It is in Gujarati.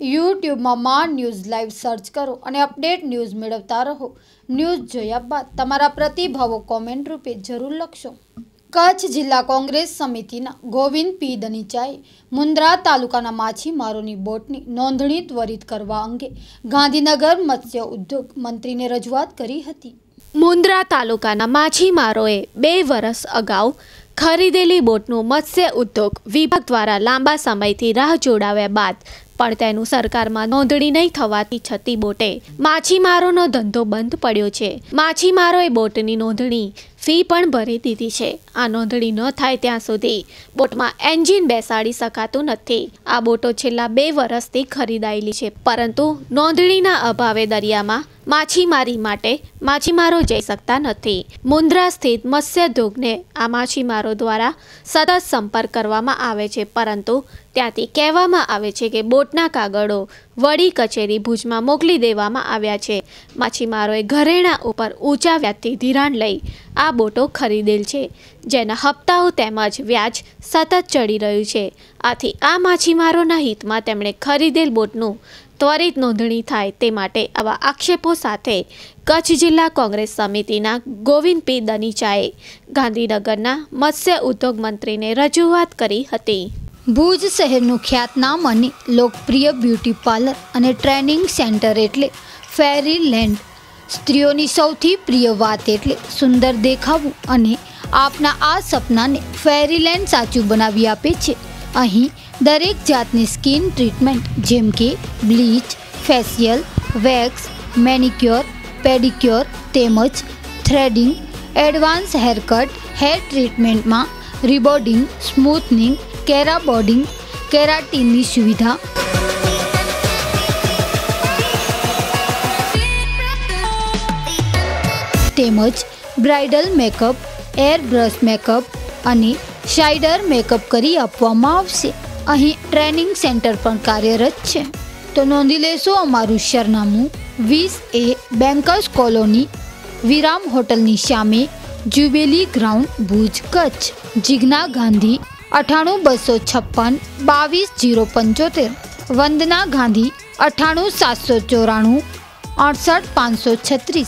યુટ્યુબમાં માં ન્યૂઝ લાઈવ સર્ચ કરો અને અપડેટ ન્યૂઝ મેળવતા રહો. ન્યૂઝ જોયા બાદ તમારા પ્રતિભાવો કોમેન્ટ રૂપે જરૂર લખશો. કચ્છ જિલ્લા કોંગ્રેસ સમિતિના ગોવિંદ પી દનીચાએ મુન્દ્રા તાલુકાના માછીમારોની બોટની નોંધણી ત્વરિત કરવા અંગે ગાંધીનગર મત્સ્ય ઉદ્યોગ મંત્રીને રજૂઆત કરી હતી. મુન્દ્રા તાલુકાના માછીમારોએ બે વર્ષ અગાઉ ખરીદેલી બોટનું મત્સ્ય ઉદ્યોગ વિભાગ દ્વારા લાંબા સમયથી રાહ જોડાવ્યા બાદ, પણ તેનું સરકારમાં નોંધણી નહીં થવાથી છતી બોટે માછીમારોનો ધંધો બંધ પડ્યો છે. માછીમારોએ બોટની નોંધણી ફી પણ ભરી દીધી છે. આ નોંધણી ન થાય ત્યાં સુધી બોટમાં એન્જિન બેસાડી શકાતું નથી. આ બોટો છેલ્લા બે વર્ષથી ખરીદાયેલી છે, પરંતુ નોંધણીના અભાવે દરિયામાં માછીમારી માટે માછીમારો જઈ શકતા નથી. મુન્દ્રા સ્થિત મત્સ્યધોગને આ માછીમારો દ્વારા સતત સંપર્ક કરવામાં આવે છે, પરંતુ ત્યાંથી કહેવામાં આવે છે કે બોટના કાગળો વડી કચેરી ભુજમાં મોકલી દેવામાં આવ્યા છે. માછીમારોએ ઘરેણા ઉપર ઊંચા વ્યાજથી ધિરાણ લઈ આ બોટો ખરીદેલ છે. જેના હપ્તાઓ તેમજ વ્યાજ સતત ચડી રહ્યું છે. આથી આ માછીમારોના હિતમાં તેમણે ખરીદેલ બોટનું ત્વરિત નોંધણી થાય તે માટે આવા આક્ષેપો સાથે કચ્છ જિલ્લા કોંગ્રેસ સમિતિના ગોવિંદ પી દનીચાએ ગાંધીનગરના મત્સ્ય ઉદ્યોગ મંત્રીને રજૂઆત કરી હતી. ભુજ શહેરનું ખ્યાતનામ અને લોકપ્રિય બ્યુટી પાર્લર અને ટ્રેનિંગ સેન્ટર એટલે ફેરી લેન્ડ. સ્ત્રીઓની સૌથી પ્રિય વાત એટલે સુંદર દેખાવું અને આપના આ સપનાને ફેરીલેન્ડ સાચું બનાવી આપે છે. અહીં દરેક જાતની સ્કિન ટ્રીટમેન્ટ જેમ કે bleach facial wax, manicure, pedicure તેમજ થ્રેડિંગ, એડવાન્સ હેરકટ હેર ટ્રીટમેન્ટમાં રિબોર્ડિંગ, સ્મૂથનિંગ કેરાબોર્ડિંગ કેરાટીનની સુવિધા. તેમજ bridal makeup air brush makeup અને શાઇડર મેકઅપ કરી આપવામાં આવશે. અહીં ટ્રેનિંગ સેન્ટર પણ કાર્યરત છે. તો નોંધી લેશો અમારું સરનામું વીસ એ બેન્કર્સ કોલોની, વિરામ હોટલની સામે જ્યુબેલી ગ્રાઉન્ડ, ભુજ કચ્છ, જિજ્ઞા ગાંધી, અઠાણું બસો છપ્પન, બાવીસ જીરો પંચોતેર, વંદના ગાંધી, અઠાણું સાતસો ચોરાણું, અડસઠ પાંચસો છત્રીસ.